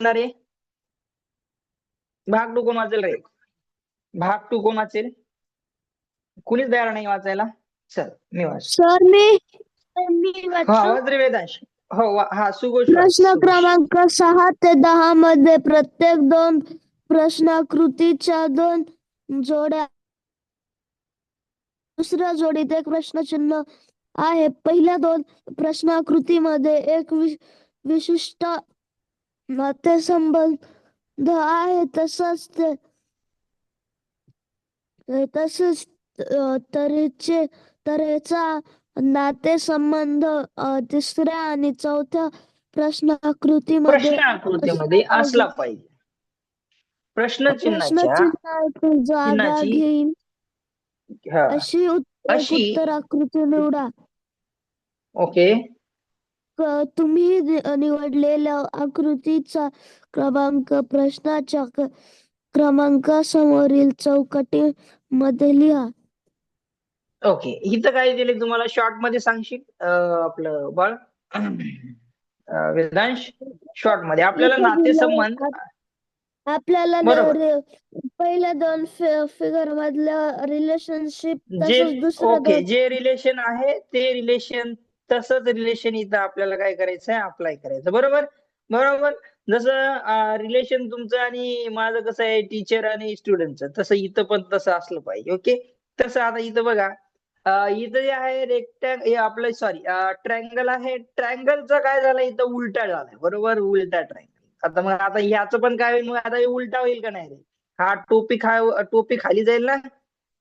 वाचणार आहे? भाग टू कोण वाचेल रे? भाग टू कोण वाचेल? कुणीच तयार नाही वाचायला? चल मी वाच सर मी मी हा वाचतो आवाज रे वेदांश हो हा वाच, प्रश्न. क्रमांक सहा ते दहा मध्ये प्रत्येक दोन प्रश्नाकृतीच्या दोन जोड्या दुसऱ्या जोडीत एक प्रश्नचिन्ह आहे. पहिल्या दोन प्रश्नाकृतीमध्ये एक वि- विशिष्ट नातेसंबंध आहे तसंच ते तसेच तऱ्हेचे तऱ्हेचा नातेसंबंध तिसऱ्या आणि चौथ्या प्रश्नाकृतीमध्ये प्रश्न आकृतीमध्ये असला पाहिजे. प्रश्नचिन्हाची जागा चिन्हाची हा. अशी अशी- उत्तराकृती निवडा. ओके. तुम्ही निवडलेल्या आकृतीचा क्रमांक प्रश्नाच्या क्रमांकासमोरील चौकटीमध्ये लिहा. ओके. इथं काय दिले तुम्हाला? शॉर्टमध्ये सांगशील आपलं बाळ? वेदांश शॉर्टमध्ये. आपल्याला नातेसंबंध आपल्याला पहिल्या दोन फिगर मधलं रिलेशनशिप जे ओके. जे रिलेशन आहे ते रिलेशन तसंच रिलेशन इथं आपल्याला काय करायचं आहे अप्लाय करायचं. बरोबर? बरोबर? जसं रिलेशन तुमचं आणि माझं कसं आहे टीचर आणि स्टुडंटचं तसं इथं पण तसं असलं पाहिजे ओके तसं आता इथं बघा इथं जे आहे रेक्टॅंग हे आपलं सॉरी ट्रँगल आहे. ट्रँगलचं काय झालं? इथं उलटा झालाय. बरोबर? उलटा ट्रँगल आता मग आता ह्याचं पण काय होईल? मग आता हे उलटा होईल का नाही रे? हा टोपी खा टोपी खाली जाईल ना?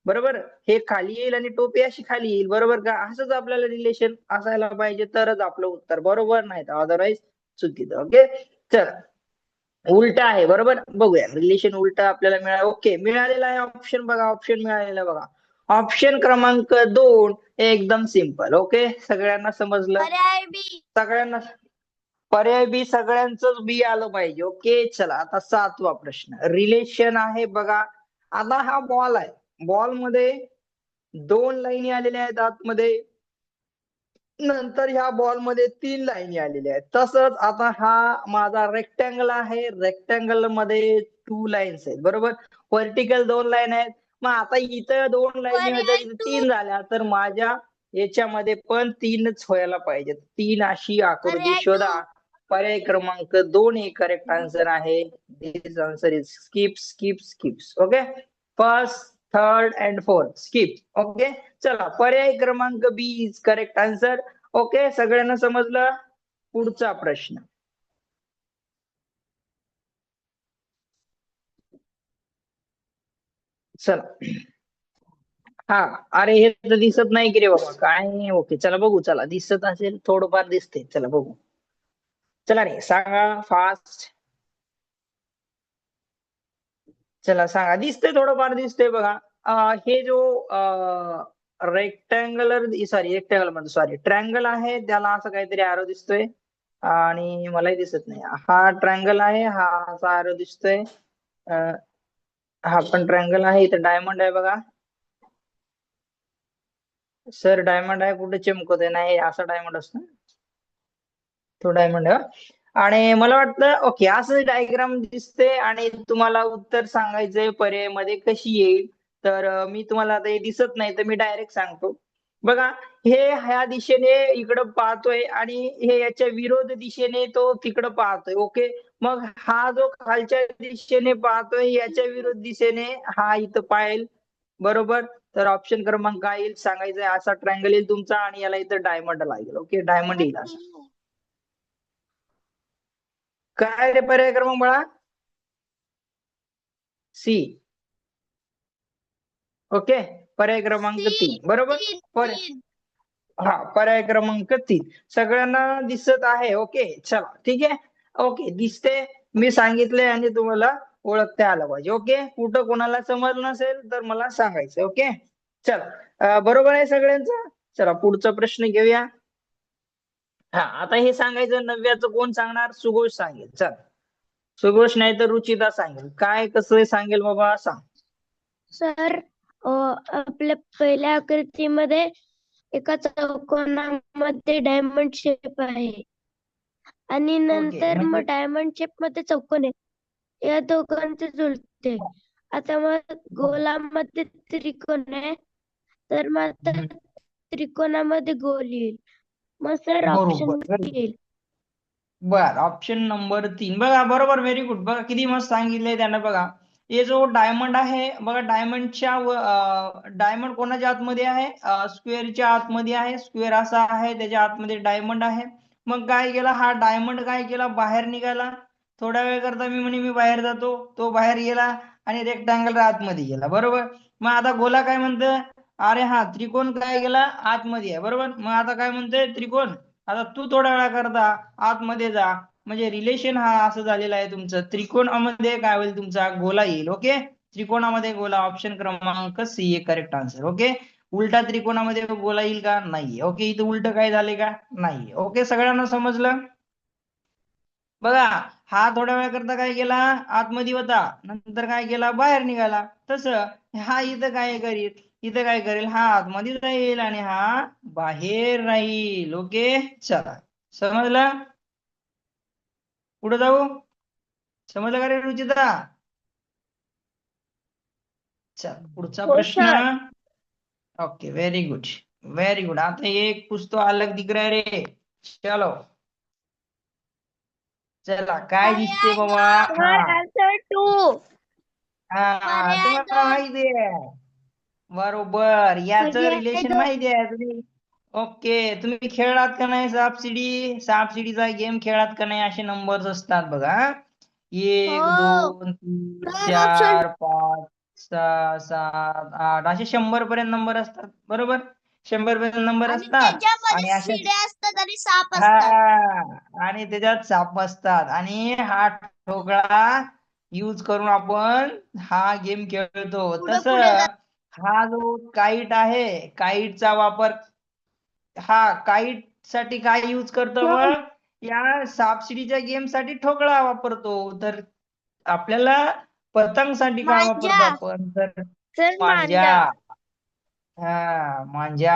बरोबर? हे खाली येईल आणि टोपी अशी खाली येईल. बरोबर का? असंच आपल्याला रिलेशन असायला पाहिजे तरच आपलं उत्तर बरोबर नाही तर अदरवाईज चुकीचं. ओके चल. उलट आहे बरोबर? बघूया. रिलेशन उलट आपल्याला मिळालं. ओके मिळालेला आहे ऑप्शन बघा. ऑप्शन मिळालेला आहे बघा. ऑप्शन क्रमांक दोन एकदम सिंपल ओके सगळ्यांना समजलं? सगळ्यांना पर्याय बी सगळ्यांचंच बी आलं पाहिजे. ओके चला. आता सातवा प्रश्न. रिलेशन आहे बघा. आता हा बॉल आहे. बॉलमध्ये दोन लाईनी आलेल्या आहेत आतमध्ये. नंतर ह्या बॉलमध्ये तीन लाईनी आलेल्या आहेत. तसंच आता हा माझा रेक्टँगल आहे. रेक्टँगलमध्ये टू लाईन्स आहेत. बरोबर? व्हर्टिकल दोन लाईन आहेत. मग आता इथं दोन लाईनी होत्या तीन झाल्या तर माझ्या याच्यामध्ये पण तीनच व्हायला पाहिजे तीन अशी आकृती शोधा. पर्याय क्रमांक दोन हे करेक्ट आन्सर आहे. This answer is skip skip skips okay first third and fourth skip okay चला पर्याय क्रमांक B is correct answer okay सगळ्यांना समजलं? पुढचा प्रश्न. चला. हा अरे हे तर दिसत नाही की रे बाबा. काय? ओके चला बघू चला. दिसत असेल थोडंफार दिसते चला बघू. चला रे सांगा फास्ट चला सांगा. दिसतंय थोडंफार दिसतंय बघा. हे जो रेक्टँगलर सॉरी रेक्टँगल म्हणतो सॉरी ट्रँगल आहे त्याला असं काहीतरी आरो दिसतोय. आणि मलाही दिसत नाही. हा ट्रँगल आहे हा असा आरो दिसतोय. हा पण ट्रँगल आहे इथं डायमंड आहे बघा. सर डायमंड आहे कुठे चमकत नाही असा डायमंड असतो तो डायमंड आहे आणि मला वाटतं ओके असं डायग्राम दिसते आणि तुम्हाला उत्तर सांगायचंय पर्यायमध्ये कशी येईल. तर मी तुम्हाला आता हे दिसत नाही तर मी डायरेक्ट सांगतो. बघा हे ह्या दिशेने इकडं पाहतोय आणि हे याच्या विरोध दिशेने तो तिकडं पाहतोय. ओके? मग हा जो खालच्या दिशेने पाहतोय याच्या विरोध दिशेने हा इथं पाहिल. बरोबर? तर ऑप्शन क्रमांक काय येईल सांगायचंय असा ट्रँगल येईल तुमचा आणि याला इथं डायमंड लागेल. ओके? डायमंड येईल असं. काय रे पर्याय क्रमांक बाळा सी ओके पर्याय क्रमांक तीन बरोबर? पर्याय हा पर्याय क्रमांक तीन. सगळ्यांना दिसत आहे. ओके चला. ठीक आहे? ओके दिसते. मी सांगितले आणि तुम्हाला ओळखता आलं पाहिजे. ओके कुठं कोणाला समजलं नसेल तर मला सांगायचं. ओके चला. बरोबर आहे सगळ्यांचं? चला पुढचा प्रश्न घेऊया. हा आता हे सांगायचं नव्याचं कोण सांगणार? सुघोष सांगेल. चल. सुघोष नाही तर रुचिता सांगेल. काय कसं सांगेल बाबा? सांग. सर आपल्या पहिल्या आकृतीमध्ये एका चौकोनामध्ये डायमंड शेप आहे. आणि नंतर मग म्हणजे- डायमंड शेपमध्ये चौकोन आहे या दोघांचे जुळते आता मग गोलामध्ये त्रिकोण आहे. तर मग. त्रिकोणामध्ये गोल येईल. मग सर बरोबर, ऑप्शन very येईल. बर ऑप्शन नंबर तीन. बघा बरोबर व्हेरी गुड बघा किती मस्त सांगितलंय त्यानं बघा. हे जो डायमंड आहे बघा डायमंडच्या डायमंड कोणाच्या आतमध्ये आहे? स्क्वेअरच्या आतमध्ये आहे. स्क्वेअर असा आहे त्याच्या आतमध्ये डायमंड आहे. मग काय केला? हा डायमंड काय केला? बाहेर निघाला. थोड्या वेळ करता मी म्हणे मी बाहेर जातो. तो बाहेर गेला आणि रेक्टांगल आतमध्ये गेला. बरोबर? मग आता गोला काय म्हणतं? अरे हा त्रिकोण काय गेला आतमध्ये आहे बरोबर? मग आता काय म्हणतोय? त्रिकोण. आता तू थोड्या वेळा करता आतमध्ये जा. म्हणजे रिलेशन हा असं झालेलं आहे तुमचं. त्रिकोणामध्ये काय होईल तुमचा? गोला येईल ओके? त्रिकोणामध्ये गोला ऑप्शन क्रमांक C A correct answer okay? उलटा त्रिकोणामध्ये गोला येईल का? नाही ओके? इथं उलट काय झाले का? नाही ओके? सगळ्यांना समजलं? बघा हा थोड्या वेळा करता काय केला? आतमध्ये होता. नंतर काय केला? बाहेर निघाला. तसं हा इथं काय करीत? इथं काय करेल हा आतमध्ये राहील आणि हा बाहेर राहील ओके चला समजलं? पुढे जाऊ. समजलं का रे रुचिता? चल पुढचा प्रश्न. Okay very good very good आता एक पुस्तक अलग दिख रहा है रे. चलो. चला काय दिसते बाबा? आन्सर टू हा तुम्हाला माहिती आहे. बरोबर. याचं पर्याय रिलेशन. माहिती आहे तुम्ही. ओके तुम्ही खेळलात का नाही सापशिडी? सापशिडीचा गेम खेळलात का नाही? असे नंबर्स असतात बघा. एक हो. दोन तीन चार पाच सहा सात आठ असे शंभर पर्यंत नंबर असतात. बरोबर? शंभर पर्यंत नंबर आणि असतात. आणि त्याच्यामध्ये अशा शिड्या असतात आणि साप असतात. हा आणि त्याच्यात साप असतात. आणि हा ठोकळा यूज करून आपण हा गेम खेळतो. पुढे तसं जा. हा जो काईट आहे काईटचा वापर हा काईटसाठी काय यूज करतो. मग या सापशिडीच्या गेमसाठी ठोकळा वापरतो. तर आपल्याला पतंगसाठी काय वापरतो. आपण? तर मांजा. हा मांजा.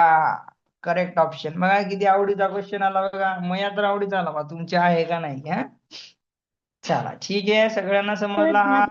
करेक्ट ऑप्शन बघा किती आवडीचा क्वेश्चन आला बघा. मया तर आवडीचा आला बा. तुमच्या आहे का नाही हा? चला ठीक आहे. सगळ्यांना समजला हा?